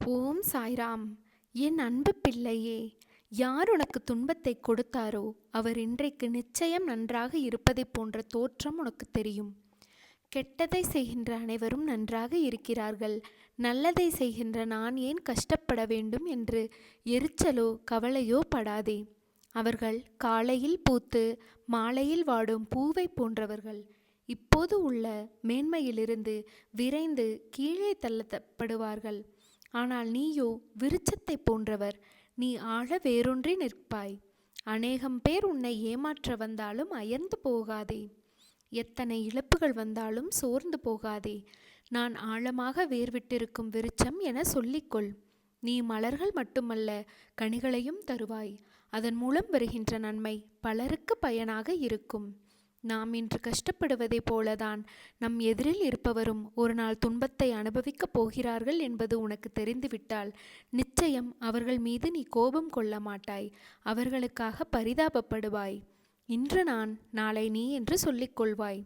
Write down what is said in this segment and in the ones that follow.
ஓம் சாய்ராம் என் அன்பு பிள்ளையே யார் உனக்கு துன்பத்தை கொடுத்தாரோ அவர் இன்றைக்கு நிச்சயம் நன்றாக இருப்பதை போன்ற தோற்றம் உனக்கு தெரியும். கெட்டதை செய்கின்ற அனைவரும் நன்றாக இருக்கிறார்கள். நல்லதை செய்கின்ற நான் ஏன் கஷ்டப்பட வேண்டும் என்று எரிச்சலோ கவலையோ படாதே. அவர்கள் காலையில் பூத்து மாலையில் வாடும் பூவை போன்றவர்கள். இப்போது உள்ள மேன்மையிலிருந்து விரைந்து கீழே தள்ளப்படுவார்கள். ஆனால் நீயோ விருச்சத்தை போன்றவர் நீ ஆழ வேறொன்றி நிற்பாய். அநேகம் பேர் உன்னை ஏமாற்ற வந்தாலும் அயர்ந்து போகாதே. எத்தனை இழப்புகள் வந்தாலும் சோர்ந்து போகாதே. நான் ஆழமாக வேர்விட்டிருக்கும் விருச்சம் என சொல்லிக்கொள். நீ மலர்கள் மட்டுமல்ல கனிகளையும் தருவாய். அதன் மூலம் வருகின்ற நன்மை பலருக்கு பயனாக இருக்கும். நாம் இன்று கஷ்டப்படுவதைப் போலதான் நம் எதிரில் இருப்பவரும் ஒரு நாள் துன்பத்தை அனுபவிக்கப் போகிறார்கள் என்பது உனக்கு தெரிந்துவிட்டால் நிச்சயம் அவர்கள் மீது நீ கோபம் கொள்ள மாட்டாய் அவர்களுக்காக பரிதாபப்படுவாய். இன்று நான் நாளை நீ என்று சொல்லிக்கொள்வாய்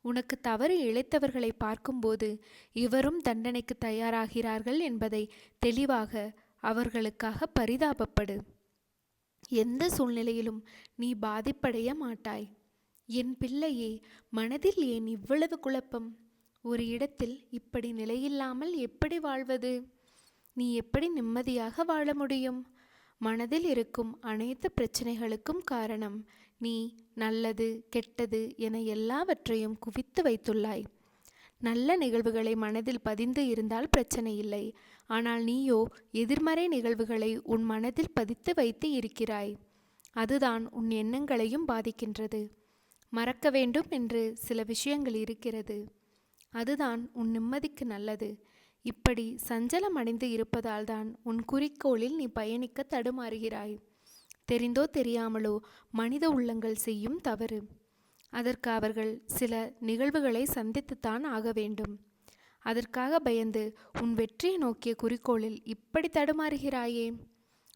உனக்கு தவறு இழைத்தவர்களை பார்க்கும்போது இவரும் தண்டனைக்கு தயாராகிறார்கள் என்பதை தெளிவாக அவர்களுக்காக பரிதாபப்படு. எந்த சூழ்நிலையிலும் நீ பாதிப்படைய மாட்டாய். என் பிள்ளையே மனதில் ஏன் இவ்வளவு குழப்பம்? ஒரு இடத்தில் இப்படி நிலையில்லாமல் எப்படி வாழ்வது? நீ எப்படி நிம்மதியாக வாழ முடியும்? மனதில் இருக்கும் அனைத்து பிரச்சனைகளுக்கும் காரணம் நீ நல்லது கெட்டது என எல்லாவற்றையும் குவித்து வைத்துள்ளாய். நல்ல நிகழ்வுகளை மனதில் பதிந்து இருந்தால் பிரச்சனை இல்லை. ஆனால் நீயோ எதிர்மறை நிகழ்வுகளை உன் மனதில் பதித்து வைத்து இருக்கிறாய். அதுதான் உன் எண்ணங்களையும் பாதிக்கின்றது. மறக்க வேண்டும் என்று சில விஷயங்கள் இருக்கிறது. அதுதான் உன் நிம்மதிக்கு நல்லது. இப்படி சஞ்சலம் அடைந்து இருப்பதால் தான் உன் குறிக்கோளில் நீ பயணிக்க தடுமாறுகிறாய். தெரிந்தோ தெரியாமலோ மனித உள்ளங்கள் செய்யும் தவறு. அதற்கு அவர்கள் சில நிகழ்வுகளை சந்தித்துத்தான் ஆக வேண்டும். அதற்காக பயந்து உன் வெற்றியை நோக்கிய குறிக்கோளில் இப்படி தடுமாறுகிறாயே?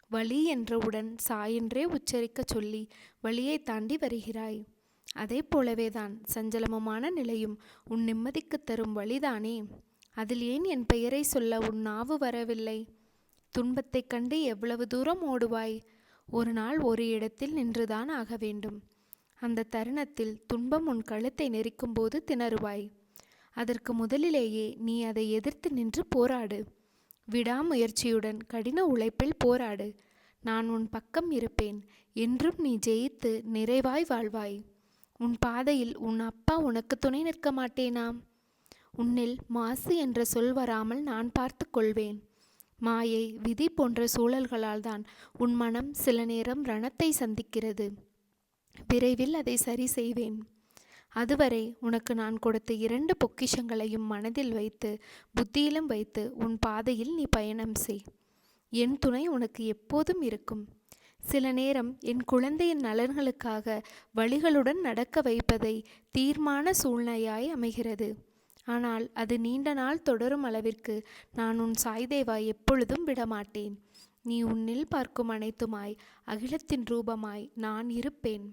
வழி என்றவுடன் சாயென்றே உச்சரிக்கச் சொல்லி வழியை தாண்டி வருகிறாய். அதே போலவே தான் சஞ்சலமமான நிலையும் உன் நிம்மதிக்கு தரும் வழிதானே. அதில் ஏன் என் பெயரை சொல்ல உன் நாவு வரவில்லை? துன்பத்தைக் கண்டு எவ்வளவு தூரம் ஓடுவாய்? ஒரு நாள் ஒரு இடத்தில் நின்றுதான் ஆக வேண்டும். அந்த தருணத்தில் துன்பம் உன் கழுத்தை நெரிக்கும்போது திணறுவாய். அதற்கு முதலிலேயே நீ அதை எதிர்த்து நின்று போராடு. விடாமுயற்சியுடன் கடின உழைப்பில் போராடு. நான் உன் பக்கம் இருப்பேன். என்றும் நீ ஜெயித்து நிறைவாய் வாழ்வாய். உன் பாதையில் உன் அப்பா உனக்கு துணை நிற்க மாட்டேனாம். உன்னில் மாசு என்ற சொல் வராமல் நான் பார்த்து கொள்வேன். மாயை விதி போன்ற சூழல்களால் தான் உன் மனம் சில நேரம் ரணத்தை சந்திக்கிறது. விரைவில் அதை சரி செய்வேன். அதுவரை உனக்கு நான் கொடுத்த இரண்டு பொக்கிஷங்களையும் மனதில் வைத்து புத்தியிலும் வைத்து உன் பாதையில் நீ பயணம் செய். என் துணை உனக்கு எப்போதும் இருக்கும். சில நேரம் என் குழந்தையின் நலன்களுக்காக வழிகளுடன் நடக்க வைப்பதை தீர்மான சூழ்நிலையாய் அமைகிறது. ஆனால் அது நீண்ட நாள் தொடரும் அளவிற்கு நான் உன் சாய்தேவா எப்பொழுதும் விடமாட்டேன். நீ உன்னில் பார்க்கும் அனைத்துமாய் அகிலத்தின் ரூபமாய் நான் இருப்பேன்.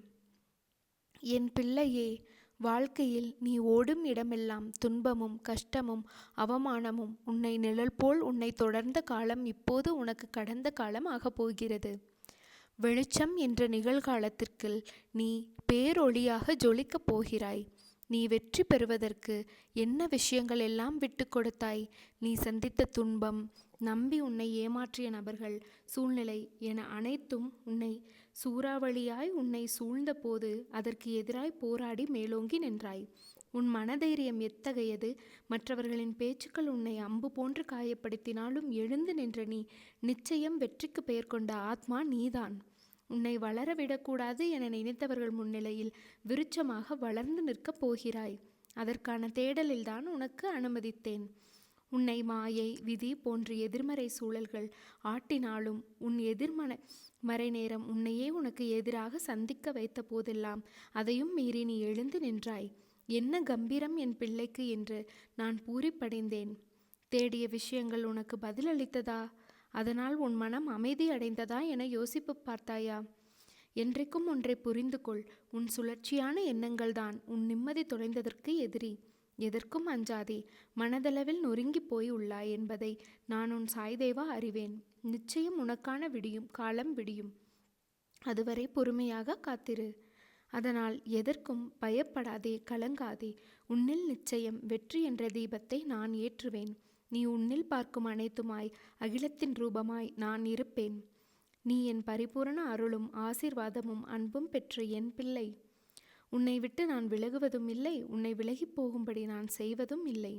என் பிள்ளையே வாழ்க்கையில் நீ ஓடும் இடமெல்லாம் துன்பமும் கஷ்டமும் அவமானமும் உன்னை நிழல் போல் உன்னை தொடர்ந்த காலம் இப்போது உனக்கு கடந்த காலம் ஆகப் போகிறது. வெளிச்சம் என்ற நிகழ்காலத்திற்கு நீ பேரொளியாக ஜொலிக்கப் போகிறாய். நீ வெற்றி பெறுவதற்கு என்ன விஷயங்கள் எல்லாம் விட்டு கொடுத்தாய்? நீ சந்தித்த துன்பம் நம்பி உன்னை ஏமாற்றிய நபர்கள் சூழ்நிலை என அனைத்தும் உன்னை சூறாவளியாய் உன்னை சூழ்ந்தபோது அதற்கு எதிராய் போராடி மேலோங்கி நின்றாய். உன் மனதைரியம் எத்தகையது? மற்றவர்களின் பேச்சுக்கள் உன்னை அம்பு போன்று காயப்படுத்தினாலும் எழுந்து நின்ற நீ நிச்சயம் வெற்றிக்கு பெயர் கொண்ட ஆத்மா நீதான். உன்னை வளரவிடக்கூடாது என நினைத்தவர்கள் முன்னிலையில் விருட்சமாக வளர்ந்து நிற்கப் போகிறாய். அதற்கான தேடலில்தான் உனக்கு அனுமதித்தேன். உன்னை மாயை விதி போன்ற எதிர்மறை சூழல்கள் ஆட்டினாலும் உன் எதிர்மன மறை நேரம் உன்னையே உனக்கு எதிராக சந்திக்க வைத்த போதெல்லாம் அதையும் மீறி நீ எழுந்து நின்றாய். என்ன கம்பீரம் என் பிள்ளைக்கு என்று நான் பூரிப்படைந்தேன். தேடிய விஷயங்கள் உனக்கு பதிலளித்ததா? அதனால் உன் மனம் அமைதி அடைந்ததா என யோசிப்பு பார்த்தாயா? என்றைக்கும் ஒன்றை புரிந்து கொள் உன் சுழற்சியான எண்ணங்கள்தான் உன் நிம்மதி தொலைந்ததற்கு எதிரி. எதற்கும் அஞ்சாதே. மனதளவில் நொறுங்கி போய் உள்ளாய் என்பதை நான் உன் சாய்தேவா அறிவேன். நிச்சயம் உனக்கான விடியும் காலம் விடியும். அதுவரை பொறுமையாக காத்திரு. அதனால் எதற்கும் பயப்படாதே கலங்காதே. உன்னில் நிச்சயம் வெற்றி என்ற தீபத்தை நான் ஏற்றுவேன். நீ உன்னில் பார்க்கும் அனைத்துமாய் அகிலத்தின் ரூபமாய் நான் இருப்பேன். நீ என் பரிபூரண அருளும் ஆசீர்வாதமும் அன்பும் பெற்ற என் பிள்ளை. உன்னை விட்டு நான் விலகுவதும் இல்லை உன்னை விலகிப் போகும்படி நான் செய்வதும் இல்லை.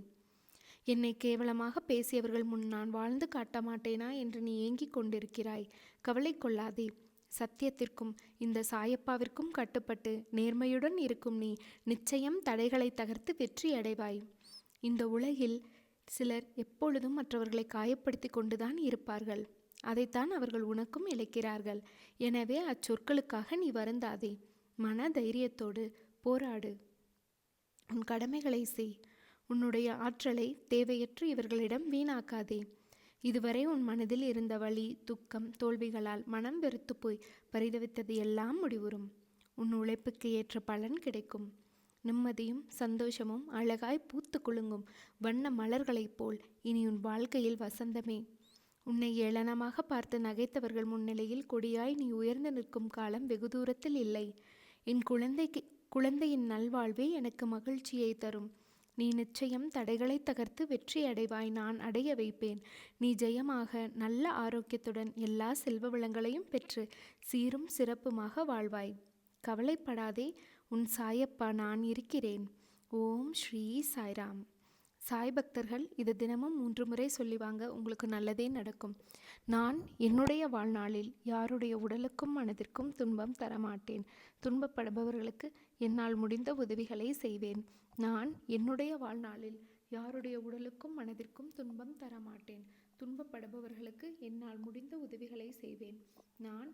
என்னை கேவலமாக பேசியவர்கள் முன் நான் வாழ்ந்து காட்ட மாட்டேனா என்று நீ ஏங்கிக் கொண்டிருக்கிறாய். கவலை கொள்ளாதே. சத்தியத்திற்கும் இந்த சாயப்பாவிற்கும் கட்டுப்பட்டு நேர்மையுடன் இருக்கும் நீ நிச்சயம் தடைகளை தகர்த்து வெற்றி அடைவாய் இந்த உலகில் சிலர் எப்பொழுதும் மற்றவர்களை காயப்படுத்தி கொண்டுதான் இருப்பார்கள். அதைத்தான் அவர்கள் உனக்கும் இழைக்கிறார்கள். எனவே அச்சொற்களுக்காக நீ வருந்தாதே. மன தைரியத்தோடு போராடு. உன் கடமைகளை செய். உன்னுடைய ஆற்றலை தேவையற்று இவர்களிடம் வீணாக்காதே. இதுவரை உன் மனதில் இருந்த வலி துக்கம் தோல்விகளால் மனம் வெறுத்து போய் பரிதவித்தது எல்லாம் முடிவுறும். உன் உழைப்புக்கு ஏற்ற பலன் கிடைக்கும். நிம்மதியும் சந்தோஷமும் அழகாய் பூத்து குலுங்கும் வண்ண மலர்களைப் போல் இனி உன் வாழ்க்கையில் வசந்தமே. உன்னை ஏளனமாக பார்த்து நகைத்தவர்கள் முன்னிலையில் கொடியாய் நீ உயர்ந்து நிற்கும் காலம் வெகு தூரத்தில் இல்லை. என் குழந்தைக்கு குழந்தையின் நல்வாழ்வே எனக்கு மகிழ்ச்சியை தரும். நீ நிச்சயம் தடைகளை தகர்த்து வெற்றி அடைவாய் நான் அடைய வைப்பேன். நீ ஜெயமாக நல்ல ஆரோக்கியத்துடன் எல்லா செல்வ வளங்களையும் பெற்று சீரும் சிறப்புமாக வாழ்வாய். கவலைப்படாதே உன் சாயப்பா நான் இருக்கிறேன். ஓம் ஸ்ரீ சாய்ராம். சாய் பக்தர்கள் இது தினமும் மூன்று முறை சொல்லி வாங்க உங்களுக்கு நல்லதே நடக்கும். நான் என்னுடைய வாழ்நாளில் யாருடைய உடலுக்கும் மனதிற்கும் துன்பம் தரமாட்டேன். துன்பப்படுபவர்களுக்கு என்னால் முடிந்த உதவிகளை செய்வேன். நான் என்னுடைய வாழ்நாளில் யாருடைய உடலுக்கும் மனதிற்கும் துன்பம் தரமாட்டேன். துன்பப்படுபவர்களுக்கு என்னால் முடிந்த உதவிகளை செய்வேன். நான்